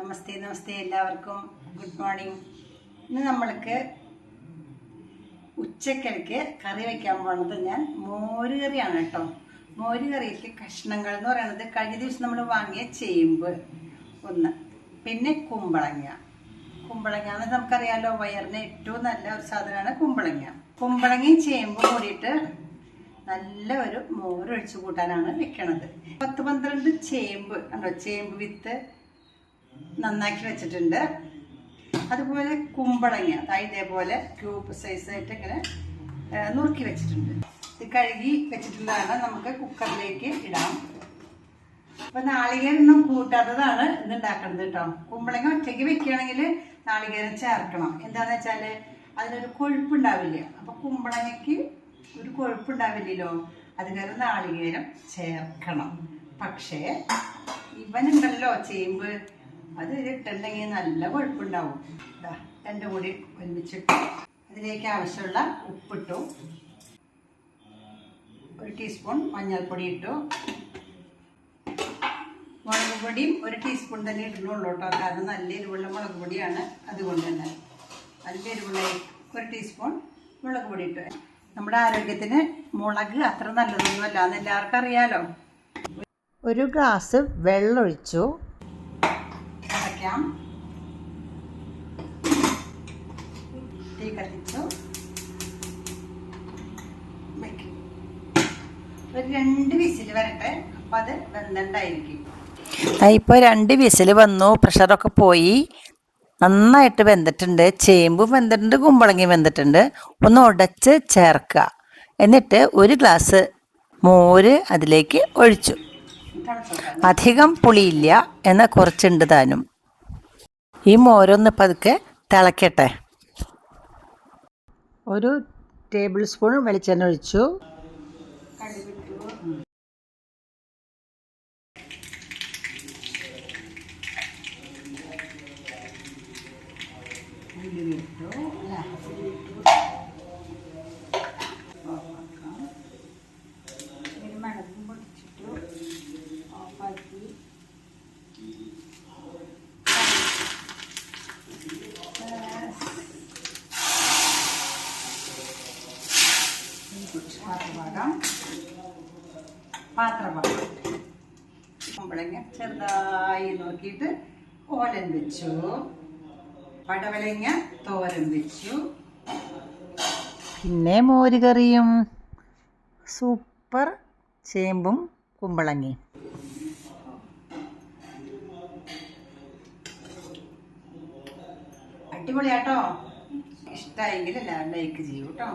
നമസ്തേ നമസ്തേ എല്ലാവർക്കും. Good morning ഇന്ന് നമ്മൾക്ക് ഉച്ചക്കലക്ക് കറി വെക്കാൻ പോണത് ഞാൻ മോര് കറിയാണ് കേട്ടോ. മോര് കറിയിലെ കഷ്ണങ്ങൾ എന്ന് പറയുന്നത് കഴിഞ്ഞ ദിവസം നമ്മൾ വാങ്ങിയ ചേമ്പ് ഒന്ന്. പിന്നെ കുമ്പളങ്ങ. കുമ്പളങ്ങ എന്ന് നമുക്കറിയാലോ വയറിന് ഏറ്റവും നല്ല ഒരു സാധനമാണ് കുമ്പളങ്ങ. കുമ്പളങ്ങയും ചേമ്പും കൂടിയിട്ട് നല്ല ഒരു മോരൊഴിച്ച് കൂട്ടാനാണ് വെക്കണത്. പത്ത് പന്ത്രണ്ട് ചേമ്പ് കണ്ടോ? ചേമ്പ് വിത്ത് നന്നാക്കി വെച്ചിട്ടുണ്ട്. അതുപോലെ കുമ്പളങ്ങ അതായത് ഇതേപോലെ ക്യൂബ് സൈസായിട്ട് ഇങ്ങനെ നുറുക്കി വെച്ചിട്ടുണ്ട്. ഇത് കഴുകി വെച്ചിട്ടുള്ളതാണ്. നമുക്ക് കുക്കറിലേക്ക് ഇടാം. അപ്പൊ നാളികേരൊന്നും കൂട്ടാത്തതാണ് ഇത് ഉണ്ടാക്കുന്നത് കേട്ടോ. കുമ്പളങ്ങ ഒറ്റയ്ക്ക് വെക്കുകയാണെങ്കിൽ നാളികേരം ചേർക്കണം. എന്താന്ന് വെച്ചാൽ അതിനൊരു കൊഴുപ്പുണ്ടാവില്ല അപ്പൊ കുമ്പളങ്ങയ്ക്ക് ഒരു കൊഴുപ്പുണ്ടാവില്ലല്ലോ അത് നാളികേരം ചേർക്കണം. പക്ഷേ ഇവനുണ്ടല്ലോ ചേമ്പ്. അത് ഇട്ടുണ്ടെങ്കിൽ നല്ല കൊഴുപ്പുണ്ടാവും. ഇതാ രണ്ടും കൂടി ഒരുമിച്ചിട്ട് അതിലേക്ക് ആവശ്യമുള്ള ഉപ്പിട്ടു. ഒരു ടീസ്പൂൺ മഞ്ഞൾപ്പൊടി ഇട്ടു. മുളക് പൊടിയും ഒരു ടീസ്പൂൺ തന്നെ ഇടുന്നുള്ളൂ കേട്ടോ. കാരണം നല്ല എരിവുള്ള മുളക് പൊടിയാണ്. അതുകൊണ്ട് തന്നെ നല്ല എരിവുള്ള ഒരു ടീസ്പൂൺ മുളക് പൊടി ഇട്ടു. നമ്മുടെ ആരോഗ്യത്തിന് മുളക് അത്ര നല്ലതൊന്നുമല്ല എന്ന് എല്ലാവർക്കും അറിയാലോ. ഒരു ഗ്ലാസ് വെള്ളമൊഴിച്ചു. അടയ്ക്കാം തീ കത്തിച്ചു ഒരു രണ്ട് വിസിൽ വരട്ടെ. അപ്പം അത് വെന്തണ്ടായിരിക്കും. ഇപ്പോൾ രണ്ട് വിസിൽ വന്നു. പ്രഷറൊക്കെ പോയി. നന്നായിട്ട് വെന്തിട്ടുണ്ട്. ചേമ്പും വെന്തിട്ടുണ്ട്. കുമ്പളങ്ങി വെന്തിട്ടുണ്ട്. ഒന്ന് ഉടച്ച് ചേർക്കുക. എന്നിട്ട് ഒരു ഗ്ലാസ് മോര് അതിലേക്ക് ഒഴിച്ചു. അധികം പുളിയില്ല. എന്നാൽ കുറച്ചുണ്ട് താനും. ഈ മോരൊന്ന് പതുക്കെ തിളക്കട്ടെ. ഒരു ടേബിൾ സ്പൂൺ വെളിച്ചെണ്ണ ഒഴിച്ചു. പാത്രഭാഗം. പാത്രഭാഗം. കുമ്പളങ്ങ ചെറുതായി നോക്കിയിട്ട് ഓലൻ വെച്ചു. പടവലങ്ങ തോരൻ വെച്ചു. പിന്നെ മോരുകറിയും. സൂപ്പർ ചേമ്പും കുമ്പളങ്ങയും. അടിപൊളിയാട്ടോ. ഇഷ്ടമായെങ്കിൽ എല്ലാവരും ലൈക്ക് ചെയ്യൂ കേട്ടോ